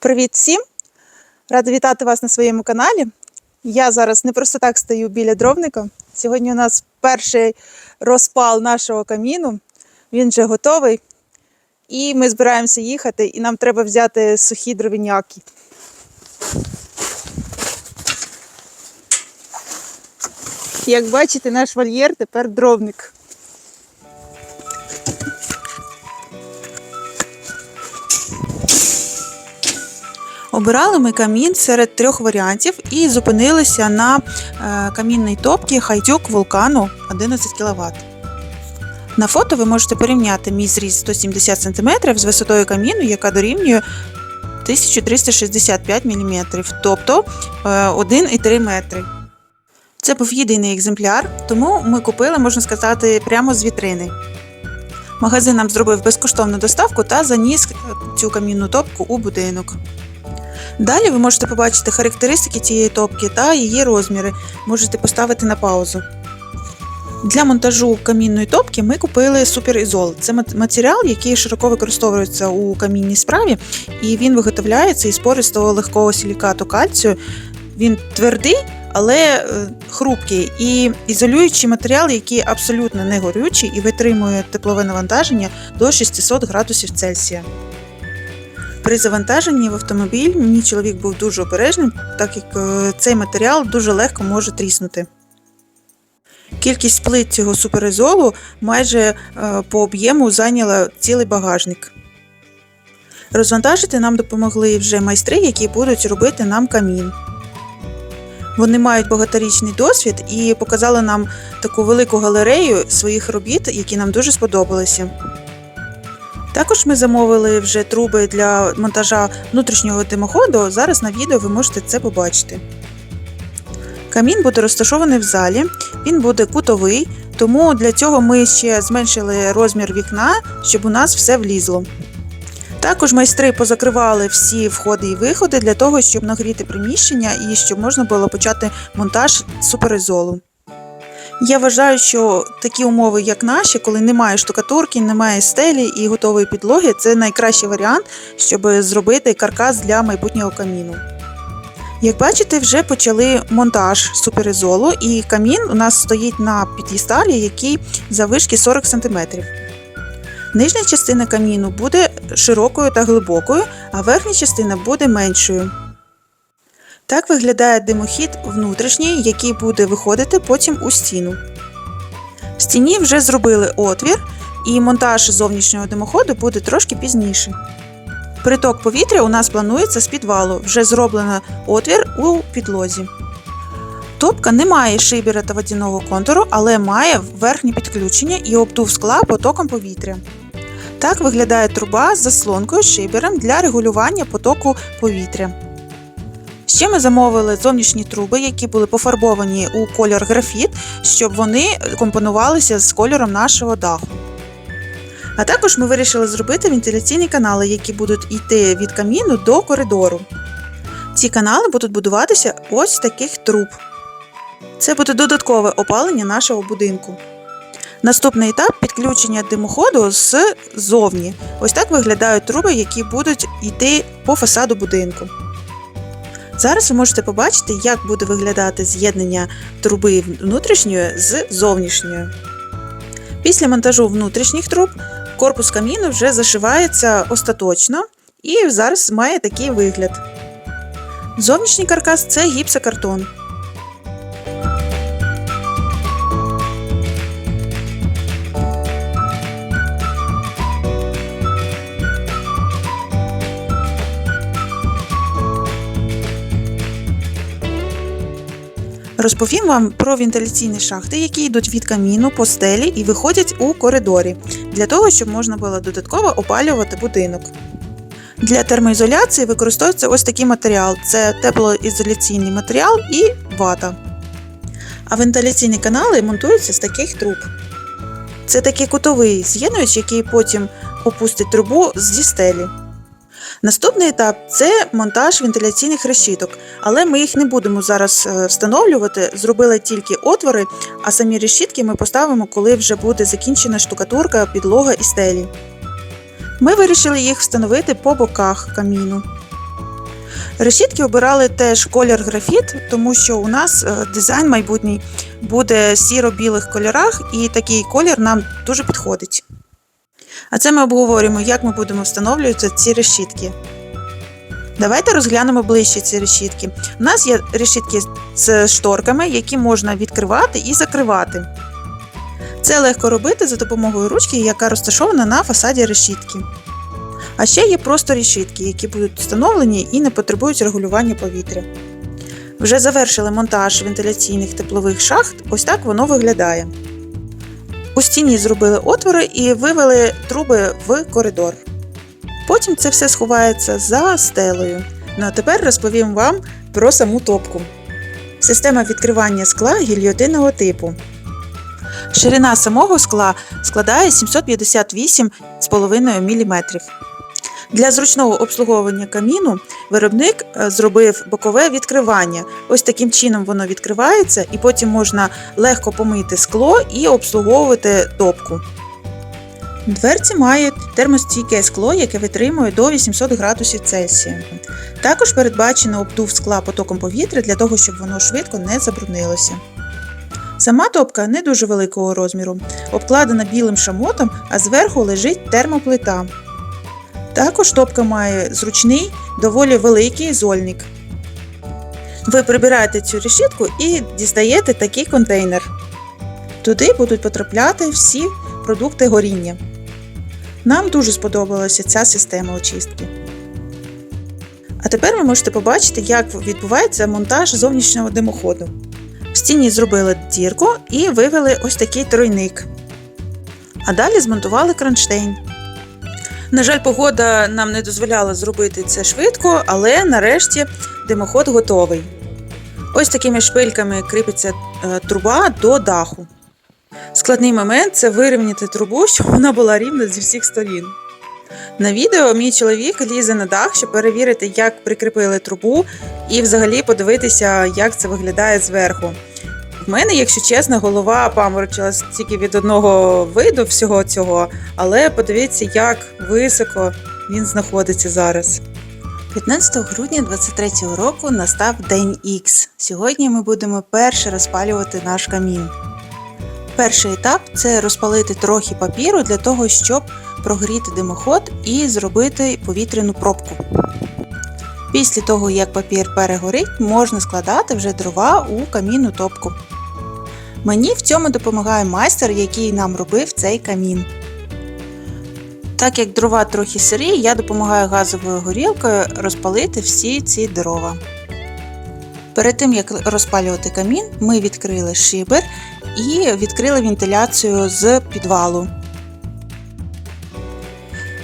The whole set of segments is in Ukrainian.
Привіт всім! Рада вітати вас на своєму каналі. Я зараз не просто так стою біля дровника. Сьогодні у нас перший розпал нашого каміну. Він вже готовий. І ми збираємося їхати, і нам треба взяти сухі дровіняки. Як бачите, наш вольєр тепер дровник. Обирали ми камін серед трьох варіантів і зупинилися на е, камінній топці Хайдюк вулкану 11 кВт. На фото ви можете порівняти мій зріст 170 см з висотою каміну, яка дорівнює 1365 мм, тобто е, 1,3 метри. Це був єдиний екземпляр, тому ми купили, можна сказати, прямо з вітрини. Магазин нам зробив безкоштовну доставку та заніс цю камінну топку у будинок. Далі ви можете побачити характеристики цієї топки та її розміри. Можете поставити на паузу. Для монтажу камінної топки ми купили суперізол. Це матеріал, який широко використовується у камінній справі, і він виготовляється із пористого легкого силікату кальцію. Він твердий, але е, хрупкий і ізолюючий матеріал, який абсолютно не горючий і витримує теплове навантаження до 600 градусів Цельсія. При завантаженні в автомобіль мій чоловік був дуже обережним, так як е, цей матеріал дуже легко може тріснути. Кількість плит цього суперізолу майже е, по об'єму зайняла цілий багажник. Розвантажити нам допомогли вже майстри, які будуть робити нам камін. Вони мають багаторічний досвід і показали нам таку велику галерею своїх робіт, які нам дуже сподобалися. Також ми замовили вже труби для монтажа внутрішнього димоходу. Зараз на відео ви можете це побачити. Камін буде розташований в залі, він буде кутовий, тому для цього ми ще зменшили розмір вікна, щоб у нас все влізло. Також майстри позакривали всі входи і виходи для того, щоб нагріти приміщення і щоб можна було почати монтаж суперізолу. Я вважаю, що такі умови, як наші, коли немає штукатурки, немає стелі і готової підлоги, це найкращий варіант, щоб зробити каркас для майбутнього каміну. Як бачите, вже почали монтаж суперізолу, і камін у нас стоїть на під'їсталі, який завишки 40 см. Нижня частина каміну буде широкою та глибокою, а верхня частина буде меншою. Так виглядає димохід внутрішній, який буде виходити потім у стіну. В стіні вже зробили отвір, і монтаж зовнішнього димоходу буде трошки пізніше. Приток повітря у нас планується з підвалу, вже зроблено отвір у підлозі. Топка не має шибера та водяного контуру, але має верхнє підключення і обдув скла потоком повітря. Так виглядає труба з заслонкою шибером для регулювання потоку повітря. Ще ми замовили зовнішні труби, які були пофарбовані у кольор графіт, щоб вони компонувалися з кольором нашого даху. А також ми вирішили зробити вентиляційні канали, які будуть йти від каміну до коридору. Ці канали будуть будуватися ось з таких труб. Це буде додаткове опалення нашого будинку. Наступний етап підключення димоходу ззовні. Ось так виглядають труби, які будуть йти по фасаду будинку. Зараз ви можете побачити, як буде виглядати з'єднання труби внутрішньої з зовнішньою. Після монтажу внутрішніх труб корпус каміну вже зашивається остаточно і зараз має такий вигляд. Зовнішній каркас це гіпсокартон. Розповім вам про вентиляційні шахти, які йдуть від каміну по стелі і виходять у коридорі, для того, щоб можна було додатково опалювати будинок. Для термоізоляції використовується ось такий матеріал: це теплоізоляційний матеріал і вата. А вентиляційні канали монтуються з таких труб. Це такий кутовий з'єднувач, який потім опустить трубу зі стелі. Наступний етап це монтаж вентиляційних решіток, але ми їх не будемо зараз е, встановлювати. Зробили тільки отвори, а самі решітки ми поставимо, коли вже буде закінчена штукатурка, підлога і стелі. Ми вирішили їх встановити по боках каміну. Решітки обирали теж колір графіт, тому що у нас е, дизайн майбутній буде сіро-білих кольорах, і такий колір нам дуже підходить. А це ми обговорюємо, як ми будемо встановлювати ці решітки. Давайте розглянемо ближче ці решітки. У нас є решітки з шторками, які можна відкривати і закривати. Це легко робити за допомогою ручки, яка розташована на фасаді решітки. А ще є просто решітки, які будуть встановлені і не потребують регулювання повітря. Вже завершили монтаж вентиляційних теплових шахт, ось так воно виглядає. У стіні зробили отвори і вивели труби в коридор. Потім це все сховається за стелею. Ну а тепер розповім вам про саму топку. Система відкривання скла гільйотинного типу. Ширина самого скла складає 758,5 мм. Для зручного обслуговування каміну виробник е, зробив бокове відкривання. Ось таким чином воно відкривається, і потім можна легко помити скло і обслуговувати топку. Дверці мають термостійке скло, яке витримує до 800 градусів Цельсія. Також передбачено обдув скла потоком повітря для того, щоб воно швидко не забруднилося. Сама топка не дуже великого розміру, обкладена білим шамотом, а зверху лежить термоплита. Також топка має зручний, доволі великий зольник. Ви прибираєте цю решітку і дістаєте такий контейнер. Туди будуть потрапляти всі продукти горіння. Нам дуже сподобалася ця система очистки. А тепер ви можете побачити, як відбувається монтаж зовнішнього димоходу. В стіні зробили дірку і вивели ось такий тройник. А далі змонтували кронштейн. На жаль, погода нам не дозволяла зробити це швидко, але нарешті димоход готовий. Ось такими шпильками кріпиться е, труба до даху. Складний момент це вирівняти трубу, щоб вона була рівна зі всіх сторін. На відео мій чоловік лізе на дах, щоб перевірити, як прикріпили трубу, і взагалі подивитися, як це виглядає зверху. В мене, якщо чесно, голова паморочилась тільки від одного виду всього цього, але подивіться, як високо він знаходиться зараз. 15 грудня 23 року настав день Х. Сьогодні ми будемо перше розпалювати наш камін. Перший етап це розпалити трохи папіру для того, щоб прогріти димоход і зробити повітряну пробку. Після того, як папір перегорить, можна складати вже дрова у камінну топку. Мені в цьому допомагає майстер, який нам робив цей камін. Так як дрова трохи сирі, я допомагаю газовою горілкою розпалити всі ці дрова. Перед тим як розпалювати камін, ми відкрили шибер і відкрили вентиляцію з підвалу.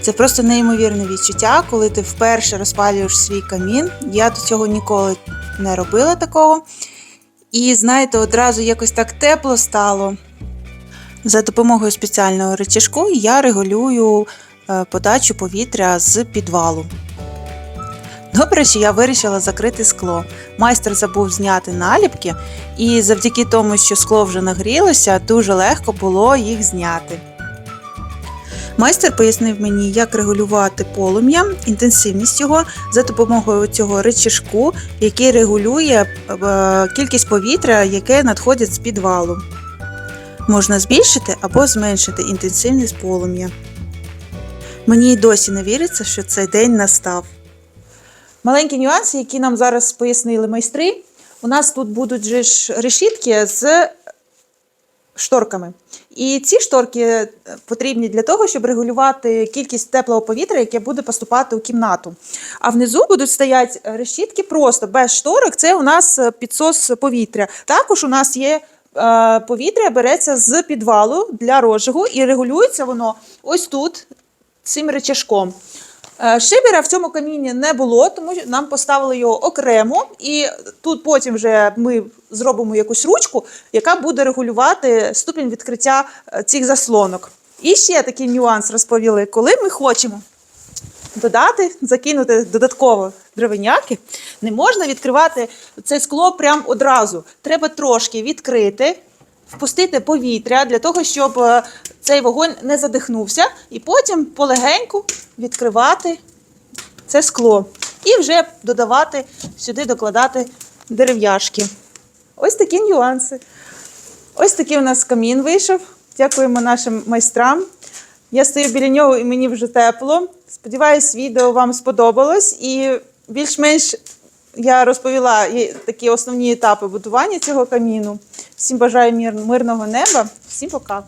Це просто неймовірне відчуття, коли ти вперше розпалюєш свій камін. Я до цього ніколи не робила такого. І знаєте, одразу якось так тепло стало. За допомогою спеціального речашку я регулюю е, подачу повітря з підвалу. Добре, що я вирішила закрити скло. Майстер забув зняти наліпки, і завдяки тому, що скло вже нагрілося, дуже легко було їх зняти. Майстер пояснив мені, як регулювати полум'я, інтенсивність його за допомогою цього речашку, який регулює е, кількість повітря, яке надходить з підвалу. Можна збільшити або зменшити інтенсивність полум'я. Мені й досі не віриться, що цей день настав. Маленькі нюанси, які нам зараз пояснили майстри. У нас тут будуть ж решітки з шторками. І ці шторки е, потрібні для того, щоб регулювати кількість теплого повітря, яке буде поступати у кімнату. А внизу будуть стояти решітки просто без шторок. Це у нас е, підсос повітря. Також у нас є е, повітря, береться з підвалу для розжигу і регулюється воно ось тут цим речашком. Е, Шибера в цьому каміні не було, тому нам поставили його окремо, і тут потім вже ми зробимо якусь ручку, яка буде регулювати ступінь відкриття е, цих заслонок. І ще такий нюанс розповіли, коли ми хочемо додати, закинути додатково дровиняки, не можна відкривати це скло прямо одразу. Треба трошки відкрити, впустити повітря для того, щоб е, цей вогонь не задихнувся, і потім полегеньку відкривати це скло. І вже додавати сюди докладати дерев'яшки. Ось такі нюанси. Ось такий у нас камін вийшов. Дякуємо нашим майстрам. Я стою біля нього і мені вже тепло. Сподіваюсь, відео вам сподобалось і більш-менш я розповіла такі основні етапи будування цього каміну. Всім бажаю мирного неба. Всім пока.